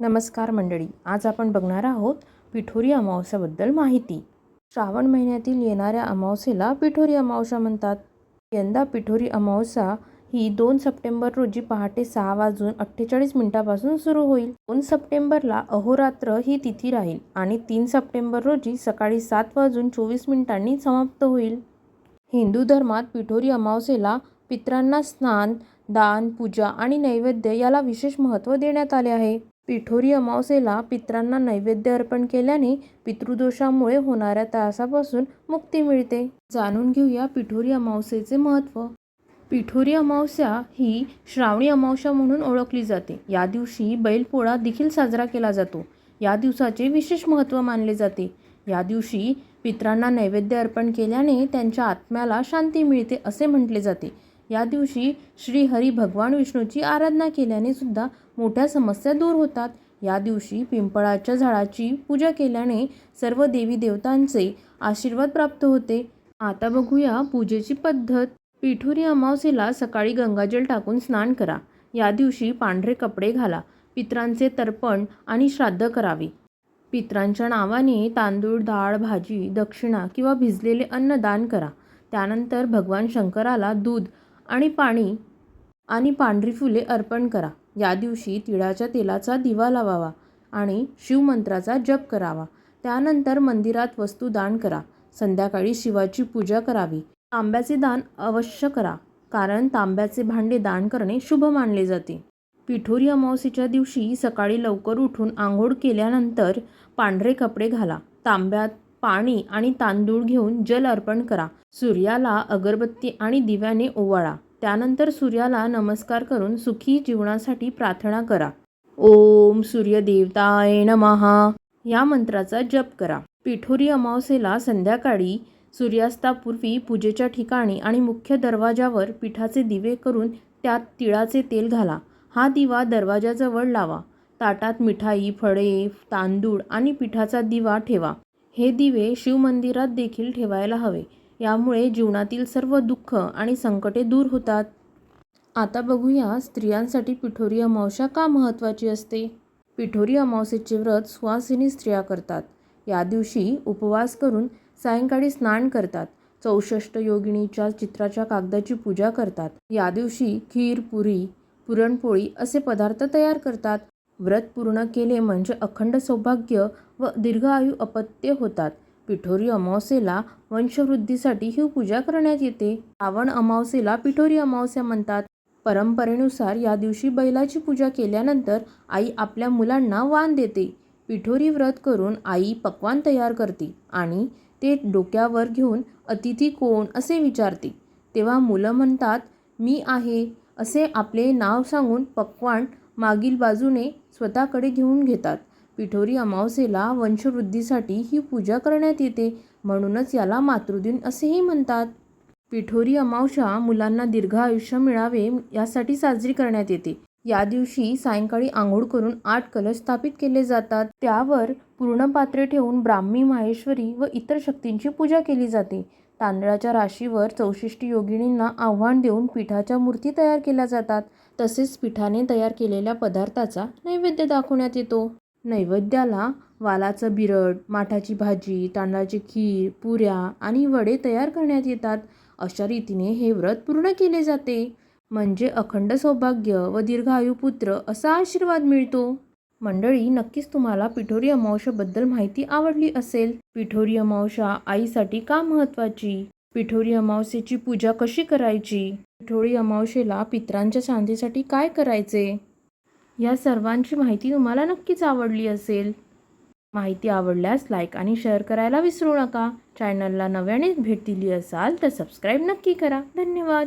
नमस्कार मंडळी आज आपण बघणार आहोत पिठोरी अमावस्याबद्दल माहिती. श्रावण महिन्यातील येणाऱ्या अमावस्येला पिठोरी अमावस्या म्हणतात. यंदा पिठोरी अमावस्या ही दोन सप्टेंबर रोजी पहाटे सहा वाजून अठ्ठेचाळीस मिनिटापासून सुरू होईल. दोन सप्टेंबरला अहोरात्र ही तिथी राहील आणि तीन सप्टेंबर रोजी सकाळी सात वाजून चोवीस मिनिटांनी समाप्त होईल. हिंदू धर्मात पिठोरी अमावस्येला पितरांना स्नान दान पूजा आणि नैवेद्य याला विशेष महत्त्व देण्यात आले आहे. पिठोरी अमावस्येला पितरांना नैवेद्य अर्पण केल्याने पितृदोषामुळे होणाऱ्या त्रासापासून मुक्ती मिळते. जाणून घेऊया पिठोरी अमावस्येचे महत्त्व पिठोरी अमावस्या ही श्रावणी अमावस्या म्हणून ओळखली जाते. या दिवशी बैलपोळा देखील साजरा केला जातो. या दिवसाचे विशेष महत्त्व मानले जाते. या दिवशी पितरांना नैवेद्य अर्पण केल्याने त्यांच्या आत्म्याला शांती मिळते असे म्हटले जाते. या दिवशी श्री हरी भगवान विष्णूची आराधना केल्याने सुद्धा मोठ्या समस्या दूर होतात. या दिवशी पिंपळाच्या झाडाची पूजा केल्याने सर्व देवी देवतांचे आशीर्वाद प्राप्त होते. आता बघूया पूजेची पद्धत. पिठोरी अमावस्येला सकाळी गंगाजल टाकून स्नान करा. या दिवशी पांढरे कपडे घाला. पित्रांचे तर्पण आणि श्राद्ध करावे. पित्रांच्या नावाने तांदूळ डाळ भाजी दक्षिणा किंवा भिजलेले अन्न दान करा. त्यानंतर भगवान शंकराला दूध आणि पाणी आणि पांढरी फुले अर्पण करा. या दिवशी तिळाच्या तेलाचा दिवा लावावा आणि शिवमंत्राचा जप करावा. त्यानंतर मंदिरात वस्तू दान करा. संध्याकाळी शिवाची पूजा करावी. तांब्याचे दान अवश्य करा कारण तांब्याचे भांडे दान करणे शुभ मानले जाते. पिठोरी अमावस्येच्या दिवशी सकाळी लवकर उठून आंघोळ केल्यानंतर पांढरे कपडे घाला. तांब्यात पाणी आणि तांदूळ घेऊन जल अर्पण करा. सूर्याला अगरबत्ती आणि दिव्याने ओवाळा. त्यानंतर सूर्याला नमस्कार करून सुखी जीवनासाठी प्रार्थना करा. ओम सूर्यदेवताय नमहा या मंत्राचा जप करा. पिठोरी अमावस्येला संध्याकाळी सूर्यास्तापूर्वी पूजेच्या ठिकाणी आणि मुख्य दरवाजावर पिठाचे दिवे करून त्यात तिळाचे तेल घाला. हा दिवा दरवाजाजवळ लावा. ताटात मिठाई फळे तांदूळ आणि पिठाचा दिवा ठेवा. हे दिवे शिवमंदिरात देखील ठेवायला हवे. यामुळे जीवनातील सर्व दुःख आणि संकटे दूर होतात. आता बघूया स्त्रियांसाठी पिठोरी अमावस्या का महत्त्वाची असते? पिठोरी अमावस्येचे व्रत सुवासिनी स्त्रिया करतात. या दिवशी उपवास करून सायंकाळी स्नान करतात. चौसष्ट योगिनीच्या चित्राच्या कागदाची पूजा करतात. या दिवशी खीर पुरी पुरणपोळी असे पदार्थ तयार करतात. व्रत पूर्ण केले म्हणजे अखंड सौभाग्य व दीर्घायू अपत्य होतात. पिठोरी अमावस्येला वंशवृद्धीसाठी ही पूजा करण्यात येते. श्रावण अमावस्येला पिठोरी अमावस्या म्हणतात. परंपरेनुसार या दिवशी बैलाची पूजा केल्यानंतर आई आपल्या मुलांना वाण देते. पिठोरी व्रत करून आई पक्वान तयार करते आणि ते डोक्यावर घेऊन अतिथी कोण असे विचारते. तेव्हा मुलं म्हणतात मी आहे. असे आपले नाव सांगून पक्वान मागील बाजूने स्वतःकडे घेऊन घेतात. पिठोरी अमावस्येला वंशवृद्धीसाठी ही पूजा करण्यात येते म्हणूनच याला मातृदिन असेही म्हणतात. पिठोरी अमावस्या मुलांना दीर्घ आयुष्य मिळावे यासाठी साजरी करण्यात येते. या दिवशी सायंकाळी आंघोळ करून आठ कलश स्थापित केले जातात. त्यावर पूर्ण पात्रे ठेवून ब्राह्मी माहेश्वरी व इतर शक्तींची पूजा केली जाते. तांदळाच्या राशीवर चौशिष्टी योगिनींना आव्हान देऊन पिठाच्या मूर्ती तयार केल्या जातात. तसेच पिठाने तयार केलेल्या पदार्थाचा नैवेद्य दाखवण्यात येतो. नैवेद्याला वालाचं बिरड माठाची भाजी तांदळाची खीर पुऱ्या आणि वडे तयार करण्यात येतात. अशा रीतीने हे व्रत पूर्ण केले जाते. म्हणजे अखंड सौभाग्य व दीर्घायू पुत्र असा आशीर्वाद मिळतो. मंडळी नक्कीच तुम्हाला पिठोरी अमावशाबद्दल माहिती आवडली असेल. पिठोरी अमावशा आईसाठी का महत्त्वाची? पिठोरी अमावस्येची पूजा कशी करायची? पिठोरी अमावस्येला पित्रांच्या शांतीसाठी काय करायचे? या सर्वांची माहिती तुम्हाला नक्कीच आवडली असेल. माहिती आवडल्यास लाईक आणि शेअर करायला विसरू नका. चॅनलला नव्यानेच भेट दिली असाल तर सबस्क्राईब नक्की करा. धन्यवाद.